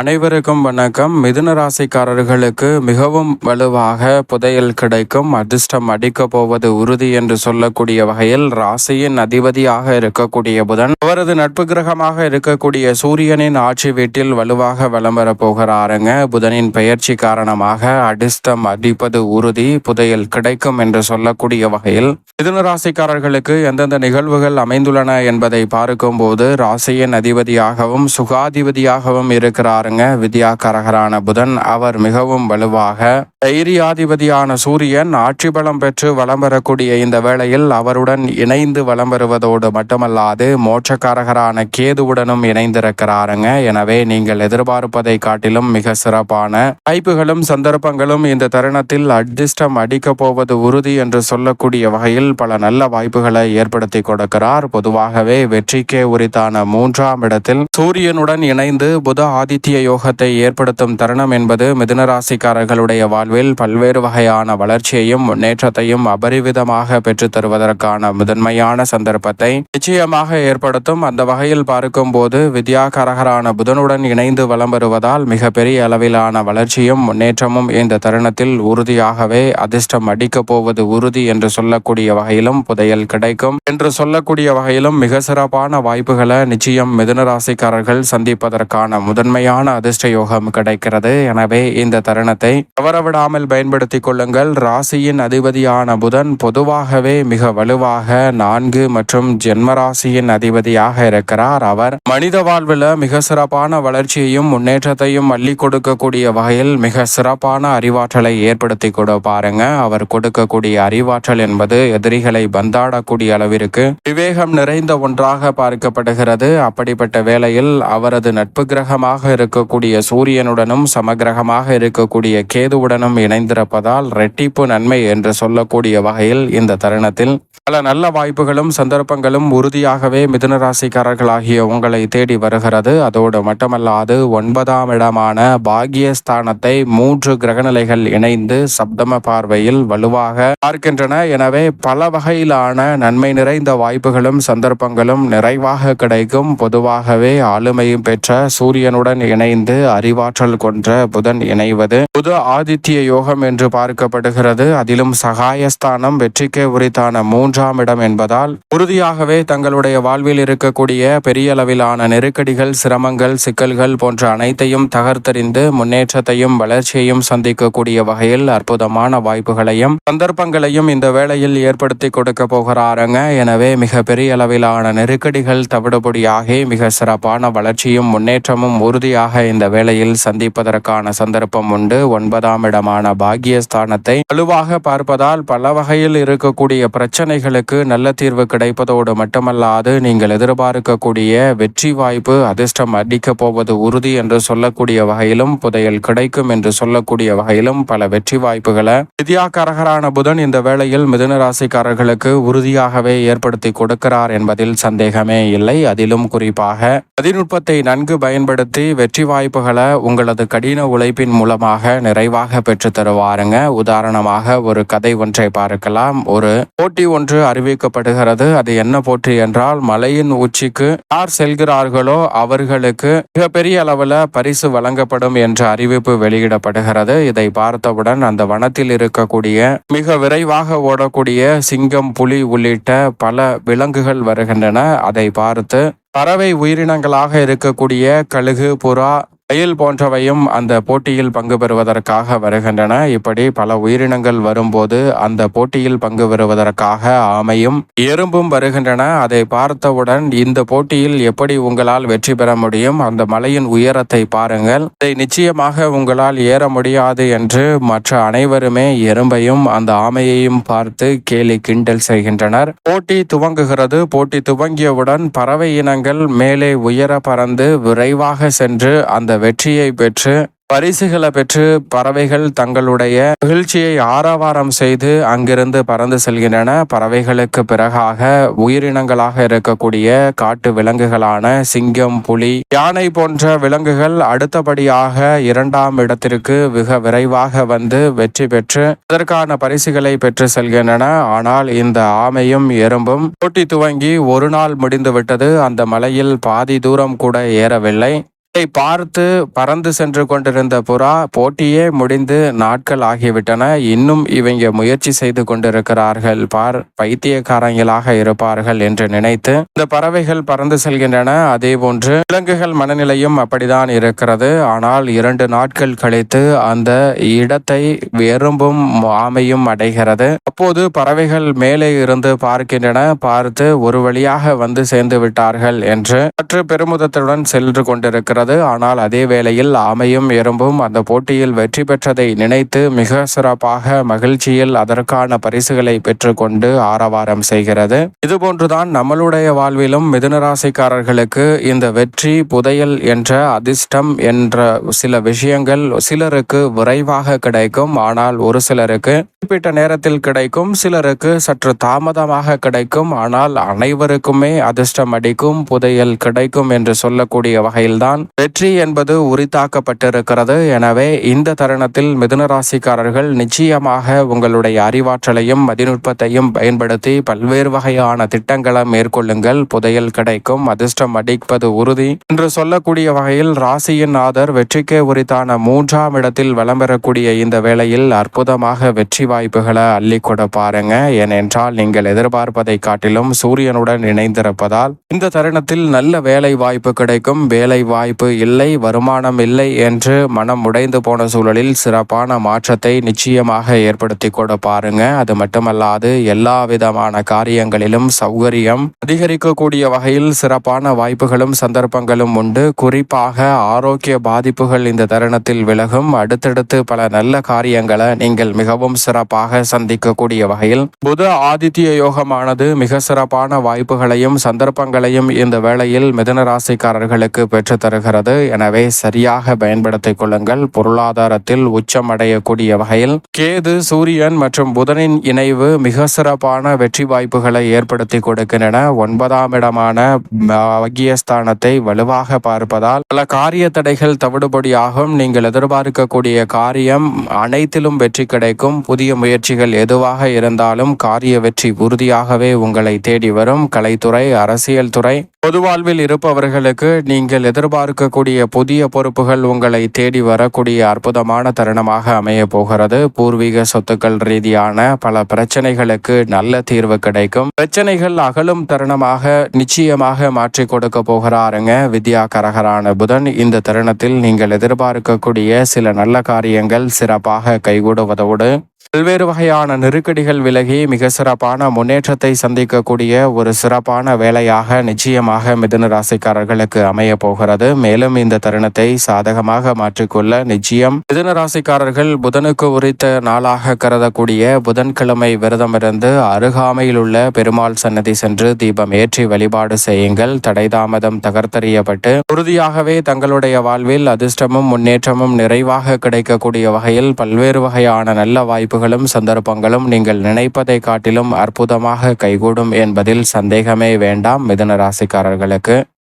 அனைவருக்கும் வணக்கம். மிதுன ராசிக்காரர்களுக்கு மிகவும் வலுவாக புதையல் கிடைக்கும். அதிர்ஷ்டம் அடிக்க போவது உறுதி என்று சொல்லக்கூடிய வகையில் ராசியின் அதிபதியாக இருக்கக்கூடிய புதன் அவரது நட்பு கிரகமாக இருக்கக்கூடிய சூரியனின் ஆட்சி வீட்டில் வலுவாக வலம் வரப் போகிறாருங்க. புதனின் பெயர்ச்சி காரணமாக அதிர்ஷ்டம் அடிப்பது உறுதி புதையல் கிடைக்கும் என்று சொல்லக்கூடிய வகையில் மிதுன ராசிக்காரர்களுக்கு எந்தெந்த நிகழ்வுகள் அமைந்துள்ளன என்பதை பார்க்கும்போது ராசியின் அதிபதியாகவும் சுகாதிபதியாகவும் இருக்கிறார். பாருங்க வித்யா கரகரான புதன் அவர் மிகவும் வலுவாக தைரியாதிபதியான சூரியன் ஆட்சி பலம் பெற்று வளம் பெறக்கூடிய இந்த வேளையில் அவருடன் இணைந்து வளம் பெறுவதோடு மட்டுமல்லாது மோட்சக்காரகரான கேதுவுடனும் இணைந்திருக்கிறாருங்க. எனவே நீங்கள் எதிர்பார்ப்பதை காட்டிலும் மிக சிறப்பான வாய்ப்புகளும் சந்தர்ப்பங்களும் இந்த தருணத்தில் அதிர்ஷ்டம் அடிக்கப் போவது உறுதி என்று சொல்லக்கூடிய வகையில் பல நல்ல வாய்ப்புகளை ஏற்படுத்தி கொடுக்கிறார். பொதுவாகவே வெற்றிக்கே உரித்தான மூன்றாம் இடத்தில் சூரியனுடன் இணைந்து புத ஆதித்ய யோகத்தை ஏற்படுத்தும் தருணம் என்பது மிதுனராசிக்காரர்களுடைய வாழ்வில் பல்வேறு வகையான வளர்ச்சியையும் முன்னேற்றத்தையும் அபரிவிதமாக பெற்றுத் தருவதற்கான முதன்மையான சந்தர்ப்பத்தை நிச்சயமாக ஏற்படுத்தும். அந்த வகையில் பார்க்கும்போது வித்யாகரகரான புதனுடன் இணைந்து வலம் வருவதால் மிக பெரிய அளவிலான வளர்ச்சியும் முன்னேற்றமும் இந்த தருணத்தில் உறுதியாகவே அதிர்ஷ்டம் அடிக்கப் போவது உறுதி என்று சொல்லக்கூடிய வகையிலும் புதையல் கிடைக்கும். என்று சொல்லக்கூடிய வகையிலும் மிக சிறப்பான வாய்ப்புகளை நிச்சயம் மிதுனராசிக்காரர்கள் சந்திப்பதற்கான முதன்மையான அதிர்ஷ்ட யோகம் கிடைக்கிறது. எனவே இந்த தருணத்தை தவறவிடாமல் பயன்படுத்திக் கொள்ளுங்கள். ராசியின் அதிபதியான புதன் பொதுவாகவே மிக வலுவாக நான்கு மற்றும் ஜென்மராசியின் அதிபதியாக இருக்கிறார். அவர் மனித வாழ்வில் மிக சிறப்பான வளர்ச்சியையும் முன்னேற்றத்தையும் அள்ளி கொடுக்கக்கூடிய வகையில் மிக சிறப்பான அறிவாற்றலை ஏற்படுத்தி கூட பாருங்க. அவர் கொடுக்கக்கூடிய அறிவாற்றல் என்பது எதிரிகளை பந்தாடக்கூடிய அளவிற்கு விவேகம் நிறைந்த ஒன்றாக பார்க்கப்படுகிறது. அப்படிப்பட்ட வேளையில் அவரது நட்பு கிரகமாக இருக்கும் இருக்கக்கூடிய சூரியனுடனும் சமகிரகமாக இருக்கக்கூடிய கேதுவுடனும் இணைந்திருப்பதால் ரெட்டிப்பு நன்மை என்று சொல்லக்கூடிய வகையில் இந்த தருணத்தில் பல நல்ல வாய்ப்புகளும் சந்தர்ப்பங்களும் உறுதியாகவே மிதுனராசிக்காரர்களாகிய உங்களை தேடி வருகிறது. அதோடு மட்டுமல்லாது ஒன்பதாம் இடமான பாகியஸ்தானத்தை மூன்று கிரகநிலைகள் இணைந்து சப்தம பார்வையில் வலுவாக பார்க்கின்றன. எனவே பல வகையிலான நன்மை நிறைந்த வாய்ப்புகளும் சந்தர்ப்பங்களும் நிறைவாக கிடைக்கும். பொதுவாகவே ஆளுமையும் பெற்ற சூரியனுடன் இணைந்து அறிவாற்றல் கொன்ற புதன் இணைவது புது ஆதித்ய யோகம் என்று பார்க்கப்படுகிறது. அதிலும் சகாயஸ்தானம் வெற்றிக்கே உரித்தான மூன்றாம் இடம் என்பதால் உறுதியாகவே தங்களுடைய வாழ்வில் இருக்கக்கூடிய பெரிய அளவிலான நெருக்கடிகள் சிரமங்கள் சிக்கல்கள் போன்ற அனைத்தையும் தகர்த்தெறிந்து முன்னேற்றத்தையும் வளர்ச்சியையும் சந்திக்கக்கூடிய வகையில் அற்புதமான வாய்ப்புகளையும் சந்தர்ப்பங்களையும் இந்த வேளையில் ஏற்படுத்தி கொடுக்க போகிறாருங்க. எனவே மிக பெரிய அளவிலான நெருக்கடிகள் தவிடுபடியாகி மிக சிறப்பான வளர்ச்சியும் முன்னேற்றமும் உறுதியாக இந்த வேளையில் சந்திப்பதற்கான சந்தர்ப்பம் உண்டு. ஒன்பதாம் இடமான பாக்கியஸ்தானத்தை வலுவாக பார்ப்பதால் பல வகையில் இருக்கக்கூடிய பிரச்சனைகளுக்கு நல்ல தீர்வு கிடைப்பதோடு மட்டுமல்லாது நீங்கள் எதிர்பார்க்கக்கூடிய வெற்றி வாய்ப்பு அதிர்ஷ்டம் அடிக்கப் போவது உறுதி என்று சொல்லக்கூடிய வகையிலும் புதையல் கிடைக்கும் என்று சொல்லக்கூடிய வகையிலும் பல வெற்றி வாய்ப்புகளை வித்யாகரகரான புதன் இந்த வேளையில் மிதுன ராசிக்காரர்களுக்கு உறுதியாகவே ஏற்படுத்தி கொடுக்கிறார் என்பதில் சந்தேகமே இல்லை. அதிலும் குறிப்பாக தொழில்நுட்பத்தை நன்கு பயன்படுத்தி வெற்றி வாய்ப்புகளை உங்களது கடின உழைப்பின் மூலமாக நிறைவாக பெற்று தருவாருங்க. உதாரணமாக ஒரு கதை ஒன்றை பார்க்கலாம். ஒரு போட்டி ஒன்று அறிவிக்கப்படுகிறது. அது என்ன போற்றி என்றால் மலையின் உச்சிக்கு யார் செல்கிறார்களோ அவர்களுக்கு மிகப்பெரிய அளவுல பரிசு வழங்கப்படும் என்ற அறிவிப்பு வெளியிடப்படுகிறது. இதை பார்த்தவுடன் அந்த வனத்தில் இருக்கக்கூடிய மிக விரைவாக ஓடக்கூடிய சிங்கம் புலி உள்ளிட்ட பல விலங்குகள் வருகின்றன. அதை பார்த்து பறவை உயிரினங்களாக இருக்கக்கூடிய கழுகு புறா ரயில் போன்றவையும் அந்த போட்டியில் பங்கு பெறுவதற்காக வருகின்றன. இப்படி பல உயிரினங்கள் வரும்போது அந்த போட்டியில் பங்கு பெறுவதற்காக ஆமையும் எறும்பும் வருகின்றன. அதை பார்த்தவுடன் இந்த போட்டியில் எப்படி உங்களால் வெற்றி பெற முடியும்? அந்த மலையின் உயரத்தை பாருங்கள். இதை நிச்சயமாக உங்களால் ஏற முடியாது என்று மற்ற அனைவருமே எறும்பையும் அந்த ஆமையையும் பார்த்து கேலி கிண்டல் செய்கின்றனர். போட்டி துவங்குகிறது. போட்டி துவங்கியவுடன் பறவை இனங்கள் மேலே உயர பறந்து விரைவாக சென்று அந்த வெற்றியை பெற்று பரிசுகளை பெற்று பறவைகள் தங்களுடைய மகிழ்ச்சியை ஆரவாரம் செய்து அங்கிருந்து பறந்து செல்கின்றன. பறவைகளுக்கு பிறகாக உயிரினங்களாக இருக்கக்கூடிய காட்டு விலங்குகளான சிங்கம் புலி யானை போன்ற விலங்குகள் அடுத்தபடியாக இரண்டாம் இடத்திற்கு மிக விரைவாக வந்து வெற்றி பெற்று அதற்கான பரிசுகளை பெற்று செல்கின்றன. ஆனால் இந்த ஆமையும் எறும்பும் போட்டி துவங்கி ஒரு நாள் முடிந்துவிட்டது. அந்த மலையில் பாதி தூரம் கூட ஏறவில்லை. இதை பார்த்து பறந்து சென்று கொண்டிருந்த புறா போட்டியே முடிந்து நாட்கள் ஆகிவிட்டன. இன்னும் இவங்க முயற்சி செய்து கொண்டிருக்கிறார்கள். பார் பைத்தியக்காரங்களாக இருப்பார்கள் என்று நினைத்து இந்த பறவைகள் பறந்து செல்கின்றன. அதே போன்று விலங்குகள் மனநிலையும் அப்படிதான் இருக்கிறது. ஆனால் இரண்டு நாட்கள் கழித்து அந்த இடத்தை எறும்பும் ஆமையும் அடைகிறது. அப்போது பறவைகள் மேலே இருந்து பார்க்கின்றன. பார்த்து ஒரு வழியாக வந்து சேர்ந்து விட்டார்கள் என்று சற்று பெருமிதத்துடன் சென்று கொண்டிருக்கிறது. ஆனால் அதே வேளையில் ஆமையும் எறும்பும் அந்த போட்டியில் வெற்றி பெற்றதை நினைத்து மிக சிறப்பாக மகிழ்ச்சியில் அதற்கான பரிசுகளை பெற்றுக்கொண்டு ஆரவாரம் செய்கிறது. இதுபோன்றுதான் நம்மளுடைய வாழ்விலும் மிதுனராசிக்காரர்களுக்கு இந்த வெற்றி புதையல் என்ற அதிர்ஷ்டம் என்ற சில விஷயங்கள் சிலருக்கு விரைவாக கிடைக்கும். ஆனால் ஒரு சிலருக்கு குறிப்பிட்ட நேரத்தில் கிடைக்கும் சிலருக்கு சற்று தாமதமாக கிடைக்கும். ஆனால் அனைவருக்குமே அதிர்ஷ்டம் அடிக்கும் புதையல் கிடைக்கும் என்று சொல்லக்கூடிய வகையில்தான் வெற்றி என்பது உரித்தாக்கப்பட்டிருக்கிறது. எனவே இந்த தருணத்தில் மிதுன ராசிக்காரர்கள் நிச்சயமாக உங்களுடைய அறிவாற்றலையும் மதிநுட்பத்தையும் பயன்படுத்தி பல்வேறு வகையான திட்டங்களை மேற்கொள்ளுங்கள். புதையல் கிடைக்கும் அதிர்ஷ்டம் அடிப்பது உறுதி. என்று சொல்லக்கூடிய வகையில் ராசியின் ஆதர் வெற்றிக்கே உரித்தான மூன்றாம் இடத்தில் வளம் பெறக்கூடிய இந்த வேளையில் அற்புதமாக வெற்றி வாய்ப்புகளை அள்ளி கொட பாருங்க. ஏனென்றால் நீங்கள் எதிர்பார்ப்பதை காட்டிலும் சூரியனுடன் இணைந்திருப்பதால் இந்த தருணத்தில் நல்ல வேலை வாய்ப்பு கிடைக்கும். வேலை வாய்ப்பு இல்லை வருமானம் இல்லை என்று மனம் உடைந்து போன சூழலில் சிறப்பான மாற்றத்தை நிச்சயமாக ஏற்படுத்தி கூட பாருங்க. அது மட்டுமல்லாது எல்லா விதமான காரியங்களிலும் சௌகரியம் அதிகரிக்கக்கூடிய வகையில் சிறப்பான வாய்ப்புகளும் சந்தர்ப்பங்களும் உண்டு. குறிப்பாக ஆரோக்கிய பாதிப்புகள் இந்த தருணத்தில் விலகும். அடுத்தடுத்து பல நல்ல காரியங்களை நீங்கள் மிகவும் சிறப்பாக சந்திக்கக்கூடிய வகையில் புத ஆதித்ய யோகமானது மிக சிறப்பான வாய்ப்புகளையும் சந்தர்ப்பங்களையும் இந்த வேளையில் மிதன ராசிக்காரர்களுக்கு பெற்று தருகிறது. எனவே சரியாக பயன்படுத்திக் கொள்ளுங்கள். பொருளாதாரத்தில் உச்சம் அடையக்கூடிய வகையில் கேது சூரியன் மற்றும் புதனின் இணைவு மிக சிறப்பான வெற்றி வாய்ப்புகளை ஏற்படுத்தி கொடுக்கின்றன. ஒன்பதாம் இடமான பாக்கியஸ்தானத்தை வலுவாக பார்ப்பதால் பல காரிய தடைகள் தவிடுபடியாகும். நீங்கள் எதிர்பார்க்கக்கூடிய காரியம் அனைத்திலும் வெற்றி கிடைக்கும். புதிய முயற்சிகள் எதுவாக இருந்தாலும் காரிய வெற்றி உறுதியாகவே உங்களை தேடி வரும். கலைத்துறை அரசியல் துறை பொது வாழ்வில் இருப்பவர்களுக்கு நீங்கள் எதிர்பார்க்கக்கூடிய புதிய பொறுப்புகள் உங்களை தேடி வரக்கூடிய அற்புதமான தருணமாக அமைய போகிறது. பூர்வீக சொத்துக்கள் ரீதியான பல பிரச்சனைகளுக்கு நல்ல தீர்வு கிடைக்கும். பிரச்சனைகள் அகலும் தருணமாக நிச்சயமாக மாற்றி கொடுக்க போகிறாருங்க. வித்யா கரகரான புதன் இந்த தருணத்தில் நீங்கள் எதிர்பார்க்கக்கூடிய சில நல்ல காரியங்கள் சிறப்பாக கைகூடுவதோடு பல்வேறு வகையான நெருக்கடிகள் விலகி மிக சிறப்பான முன்னேற்றத்தை சந்திக்கக்கூடிய ஒரு சிறப்பான வேலையாக நிச்சயமாக மிதுன ராசிக்காரர்களுக்கு அமைய போகிறது. மேலும் இந்த தருணத்தை சாதகமாக மாற்றிக்கொள்ள நிச்சயம் மிதுன ராசிக்காரர்கள் புதனுக்கு உரித்த நாளாக கருதக்கூடிய புதன்கிழமை விரதமிருந்து அருகாமையில் உள்ள பெருமாள் சன்னதி சென்று தீபம் ஏற்றி வழிபாடு செய்யுங்கள். தடைதாமதம் தகர்த்தறியப்பட்டு உறுதியாகவே தங்களுடைய வாழ்வில் அதிர்ஷ்டமும் முன்னேற்றமும் நிறைவாக கிடைக்கக்கூடிய வகையில் பல்வேறு வகையான நல்ல வாய்ப்பு வாய்ப்புகளும் சந்தர்ப்பங்களும் நீங்கள் நினைப்பதை காட்டிலும் அற்புதமாக கைகூடும் என்பதில் சந்தேகமே வேண்டாம் மிதன ராசிக்காரர்களுக்கு.